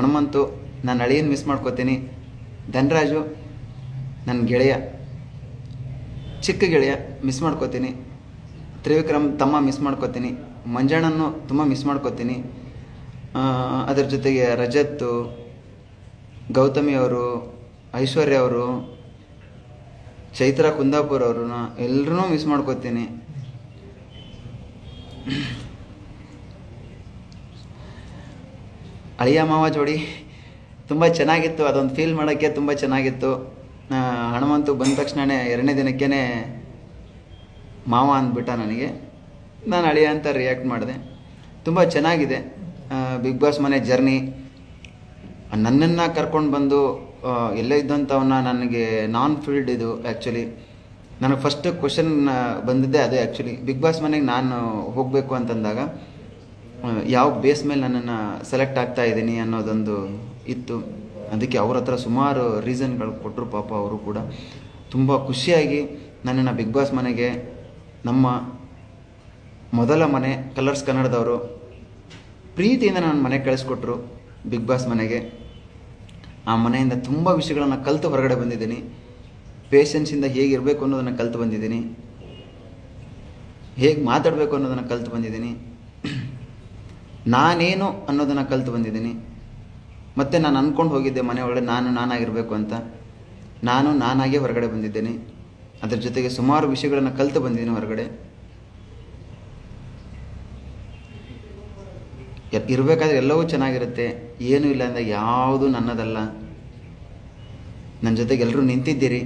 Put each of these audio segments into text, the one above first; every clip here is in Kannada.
ಹನುಮಂತು, ನಾನು ಅಳಿಯನ್ನು ಮಿಸ್ ಮಾಡ್ಕೋತೀನಿ. ಧನರಾಜು ನನ್ನ ಗೆಳೆಯ. ಚಿಕ್ಕ ಗೆಳೆಯ ಮಿಸ್ ಮಾಡ್ಕೋತೀನಿ. ತ್ರಿವಿಕ್ರಮ್ ತಮ್ಮ ಮಿಸ್ ಮಾಡ್ಕೋತೀನಿ. ಮಂಜಣ್ಣನ್ನು ತುಂಬ ಮಿಸ್ ಮಾಡ್ಕೋತೀನಿ. ಅದ್ರ ಜೊತೆಗೆ ರಜತ್ತು ಗೌತಮಿ ಅವರು, ಐಶ್ವರ್ಯ ಅವರು, ಚೈತ್ರ ಕುಂದಾಪುರ ಅವ್ರನ್ನ ಎಲ್ಲರೂ ಮಿಸ್ ಮಾಡ್ಕೋತೀನಿ. ಅಳಿಯ ಮಾವ ಜೋಡಿ ತುಂಬ ಚೆನ್ನಾಗಿತ್ತು, ಅದೊಂದು ಫೀಲ್ ಮಾಡೋಕ್ಕೆ ತುಂಬ ಚೆನ್ನಾಗಿತ್ತು. ಹನುಮಂತು ಬಂದ ತಕ್ಷಣವೇ ಎರಡನೇ ದಿನಕ್ಕೇ ಮಾವ ಅಂದ್ಬಿಟ್ಟ ನನಗೆ. ನಾನು ಅಳಿಯ ಅಂತ ರಿಯಾಕ್ಟ್ ಮಾಡಿದೆ. ತುಂಬ ಚೆನ್ನಾಗಿದೆ ಬಿಗ್ ಬಾಸ್ ಮನೆ ಜರ್ನಿ ನನ್ನನ್ನು ಕರ್ಕೊಂಡು ಬಂದು ಎಲ್ಲೇ ಇದ್ದಂಥವನ್ನ ನನಗೆ ನಾನ್ ಫೀಲ್ಡ್ ಇದು ಆ್ಯಕ್ಚುಲಿ ನನಗೆ ಫಸ್ಟ್ ಕ್ವಶನ್ ಬಂದಿದ್ದೆ ಅದೇ ಆ್ಯಕ್ಚುಲಿ ಬಿಗ್ ಬಾಸ್ ಮನೆಗೆ ನಾನು ಹೋಗಬೇಕು ಅಂತಂದಾಗ ಯಾವ ಬೇಸ್ ಮೇಲೆ ನನ್ನನ್ನು ಸೆಲೆಕ್ಟ್ ಆಗ್ತಾ ಇದ್ದೀನಿ ಅನ್ನೋದೊಂದು ಇತ್ತು. ಅದಕ್ಕೆ ಅವ್ರ ಹತ್ರ ಸುಮಾರು ರೀಸನ್ಗಳು ಕೊಟ್ಟರು ಪಾಪ ಅವರು ಕೂಡ. ತುಂಬ ಖುಷಿಯಾಗಿ ನನ್ನನ್ನು ಬಿಗ್ ಬಾಸ್ ಮನೆಗೆ ನಮ್ಮ ಮೊದಲ ಮನೆ ಕಲರ್ಸ್ ಕನ್ನಡದವರು ಪ್ರೀತಿಯಿಂದ ನನ್ನ ಮನೆಗೆ ಕಳಿಸ್ಕೊಟ್ರು ಬಿಗ್ ಬಾಸ್ ಮನೆಗೆ. ಆ ಮನೆಯಿಂದ ತುಂಬ ವಿಷಯಗಳನ್ನು ಕಲಿತು ಹೊರಗಡೆ ಬಂದಿದ್ದೀನಿ. ಪೇಷನ್ಸಿಂದ ಹೇಗಿರಬೇಕು ಅನ್ನೋದನ್ನು ಕಲಿತು ಬಂದಿದ್ದೀನಿ. ಹೇಗೆ ಮಾತಾಡಬೇಕು ಅನ್ನೋದನ್ನು ಕಲಿತು ಬಂದಿದ್ದೀನಿ. ನಾನೇನು ಅನ್ನೋದನ್ನು ಕಲಿತು ಬಂದಿದ್ದೀನಿ. ಮತ್ತು ನಾನು ಅಂದ್ಕೊಂಡು ಹೋಗಿದ್ದೆ ಮನೆ ಒಳಗಡೆ ನಾನು ನಾನಾಗಿರಬೇಕು ಅಂತ. ನಾನು ನಾನಾಗೇ ಹೊರಗಡೆ ಬಂದಿದ್ದೇನೆ. ಅದರ ಜೊತೆಗೆ ಸುಮಾರು ವಿಷಯಗಳನ್ನು ಕಲ್ತು ಬಂದಿದ್ದೀನಿ ಹೊರಗಡೆ. ಇರಬೇಕಾದ್ರೆ ಎಲ್ಲವೂ ಚೆನ್ನಾಗಿರುತ್ತೆ. ಏನೂ ಇಲ್ಲ ಅಂದರೆ ಯಾವುದೂ ನನ್ನದಲ್ಲ. ನನ್ನ ಜೊತೆಗೆ ಎಲ್ಲರೂ ನಿಂತಿದ್ದೀರಿ.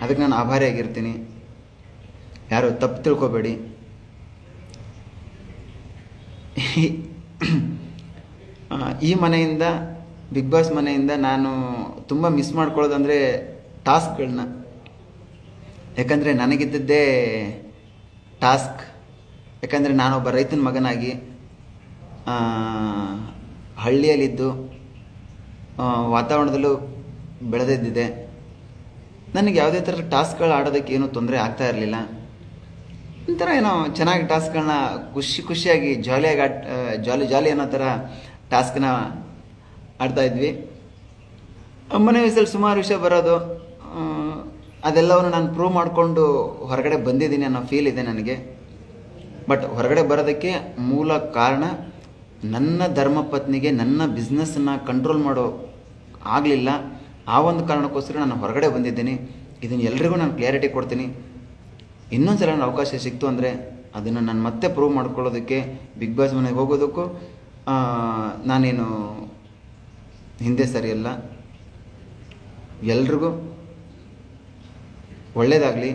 ಅದಕ್ಕೆ ನಾನು ಆಭಾರಿಯಾಗಿರ್ತೀನಿ ಯಾರು ತಪ್ಪು ತಿಳ್ಕೊಬೇಡಿ. ಈ ಮನೆಯಿಂದ ಬಿಗ್ ಬಾಸ್ ಮನೆಯಿಂದ ನಾನು ತುಂಬ ಮಿಸ್ ಮಾಡ್ಕೊಳ್ಳೋದಂದರೆ ಟಾಸ್ಕ್ಗಳನ್ನ ಯಾಕಂದರೆ ನನಗಿದ್ದದ್ದೇ ಟಾಸ್ಕ್ ಯಾಕಂದರೆ ನಾನೊಬ್ಬ ರೈತನ ಮಗನಾಗಿ ಹಳ್ಳಿಯಲ್ಲಿದ್ದು ವಾತಾವರಣದಲ್ಲೂ ಬೆಳೆದಿದ್ದಿದೆ. ನನಗೆ ಯಾವುದೇ ಥರ ಟಾಸ್ಕ್ಗಳು ಆಡೋದಕ್ಕೆ ಏನೂ ತೊಂದರೆ ಆಗ್ತಾ ಇರಲಿಲ್ಲ. ಒಂಥರ ಏನೋ ಚೆನ್ನಾಗಿ ಟಾಸ್ಕ್ಗಳನ್ನ ಖುಷಿ ಖುಷಿಯಾಗಿ ಜಾಲಿಯಾಗಿ ಆಟ ಜಾಲಿ ಜಾಲಿ ಅನ್ನೋ ಥರ ಟಾಸ್ಕ್ನ ಆಡ್ತಾ ಇದ್ವಿ. ಮನೆ ವಯಸ್ಸಲ್ಲಿ ಸುಮಾರು ವಿಷಯ ಬರೋದು. ಅದೆಲ್ಲವನ್ನು ನಾನು ಪ್ರೂವ್ ಮಾಡಿಕೊಂಡು ಹೊರಗಡೆ ಬಂದಿದ್ದೀನಿ ಅನ್ನೋ ಫೀಲ್ ಇದೆ ನನಗೆ. ಬಟ್ ಹೊರಗಡೆ ಬರೋದಕ್ಕೆ ಮೂಲ ಕಾರಣ ನನ್ನ ಧರ್ಮಪತ್ನಿಗೆ ನನ್ನ ಬಿಸ್ನೆಸ್ಸನ್ನು ಕಂಟ್ರೋಲ್ ಮಾಡೋ ಆಗಲಿಲ್ಲ. ಆ ಒಂದು ಕಾರಣಕ್ಕೋಸ್ಕರ ನಾನು ಹೊರಗಡೆ ಬಂದಿದ್ದೀನಿ. ಇದನ್ನು ಎಲ್ರಿಗೂ ನಾನು ಕ್ಲಾರಿಟಿ ಕೊಡ್ತೀನಿ. ಇನ್ನೊಂದು ಸಲ ಅವಕಾಶ ಸಿಕ್ತು ಅಂದರೆ ಅದನ್ನು ನಾನು ಮತ್ತೆ ಪ್ರೂವ್ ಮಾಡ್ಕೊಳ್ಳೋದಕ್ಕೆ ಬಿಗ್ ಬಾಸ್ ಮನೆಗೆ ಹೋಗೋದಕ್ಕೂ ನಾನೇನು ಹಿಂದೆ ಸರಿಯಲ್ಲ ಎಲ್ರಿಗೂ ಒಳ್ಳೆಯದಾಗಲಿ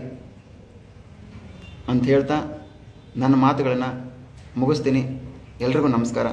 ಅಂತ ಹೇಳ್ತಾ ನನ್ನ ಮಾತುಗಳನ್ನು ಮುಗಿಸ್ತೀನಿ. ಎಲ್ರಿಗೂ ನಮಸ್ಕಾರ.